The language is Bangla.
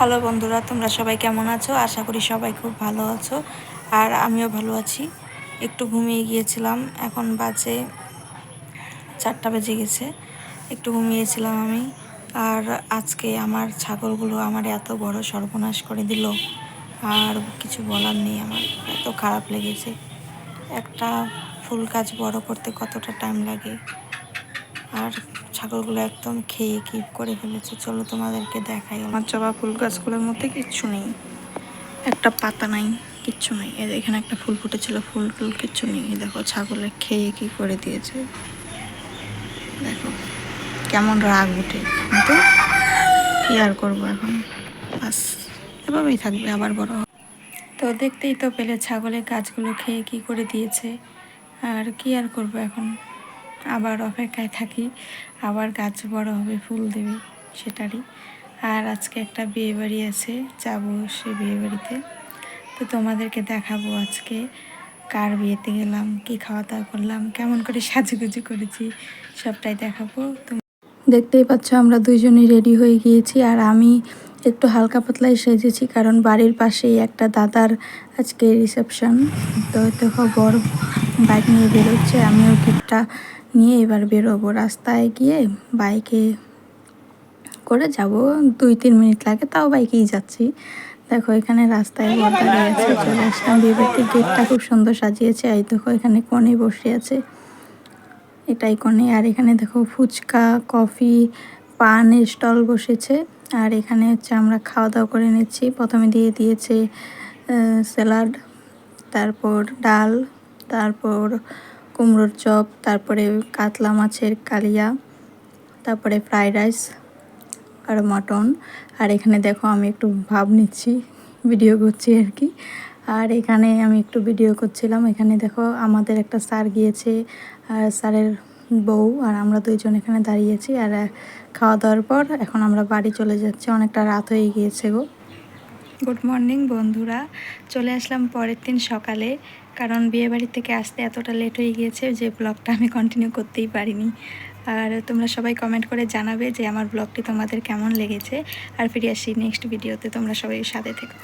হ্যালো বন্ধুরা, তোমরা সবাই কেমন আছো? আশা করি সবাই খুব ভালো আছো। আর আমিও ভালো আছি। একটু ঘুমিয়ে গিয়েছিলাম। এখন বাজে চারটা বেজে গেছে। একটু ঘুমিয়েছিলাম আমি। আর আজকে আমার ছাগলগুলো আমার এত বড় সর্বনাশ করে দিল। আর কিছু বলার নেই আমার। এত খারাপ লেগেছে। একটা ফুল গাছ বড় করতে কতটা টাইম লাগে? আর ছাগলগুলো একদম খেয়ে কি করে ফেলেছে। চলো তোমাদেরকে দেখাই। আমার জবা ফুল গাছগুলোর মধ্যে কিচ্ছু নেই। একটা পাতা নাই, কিচ্ছু নেই। এখানে একটা ফুল ফুটেছিল, ফুল ফুল কিচ্ছু নেই। দেখো ছাগলে খেয়ে কি করে দিয়েছে। দেখো কেমন রাগ উঠে। কিন্তু কি আর করব এখন? বাস, এভাবেই থাকবে, আবার বড়। তো দেখতেই তো পেলে ছাগলের গাছগুলো খেয়ে কি করে দিয়েছে। আর কি আর করব এখন? আবার অপেক্ষায় থাকি, আবার গাছ বড় হবে, ফুল দেবে সেটারই। আর আজকে একটা বিয়ে বাড়ি আছে, যাব সে বিয়ে বাড়িতে তো তোমাদেরকে দেখাবো আজকে কার বিয়েতে গেলাম, কি খাওয়া দাওয়া করলাম, কেমন করে সাজুগুজু করেছি, সবটাই দেখাবো। দেখতেই পাচ্ছ আমরা দুইজনই রেডি হয়ে গিয়েছি, আর আমি একটু হালকা পাতলাই সেজেছি, কারণ বাড়ির পাশেই একটা দাদার আজকে রিসেপশন। তো দেখো বর বাইক নিয়ে বেরোচ্ছে, আমিও গিফটটা নিয়ে এবার বেরোবো। রাস্তায় গিয়ে বাইকে করে যাব। দুই, তিন মিনিট লাগে, তাও বাইকেই যাচ্ছি। দেখো, এখানে রাস্তায় বর দাঁড়িয়ে আছে চলে আসলাম। বিয়েবাড়িতে গেটটা খুব সুন্দর সাজিয়েছে। এই দেখো, এখানে কনে বসে আছে। এটাই কনে আর এখানে দেখো, ফুচকা, কফি পানের স্টল বসেছে। আর এখানে হচ্ছে আমরা খাওয়া দাওয়া করে নিচ্ছি। প্রথমে দিয়ে দিয়েছে স্যালাড, তারপর ডাল তারপর কুমড়োর চপ, তারপরে কাতলা মাছের কালিয়া, তারপরে ফ্রাইড রাইস আর মটন। আর এখানে দেখো আমি একটু ভাব নিচ্ছি, ভিডিও করছি আর কি। আর এখানে আমি একটু ভিডিও করছিলাম, এখানে দেখো আমাদের একটা স্যার গিয়েছে, আর স্যারের বউ, আর আমরা দুইজন এখানে দাঁড়িয়েছি। আর খাওয়া দাওয়ার পর এখন আমরা বাড়ি চলে যাচ্ছি, অনেকটা রাত হয়ে গিয়েছে গো। গুড মর্নিং বন্ধুরা। চলে আসলাম পরের দিন সকালে, কারণ বিয়েবাড়ি থেকে আসতে এতটা লেট হয়ে গিয়েছে যে ব্লগটা আমি কন্টিনিউ করতেই পারিনি। আর তোমরা সবাই কমেন্ট করে জানাবে যে আমার ব্লগটি তোমাদের কেমন লেগেছে। আর ফিরে আসি নেক্সট ভিডিওতে তোমরা সবাই সাথে থেকো।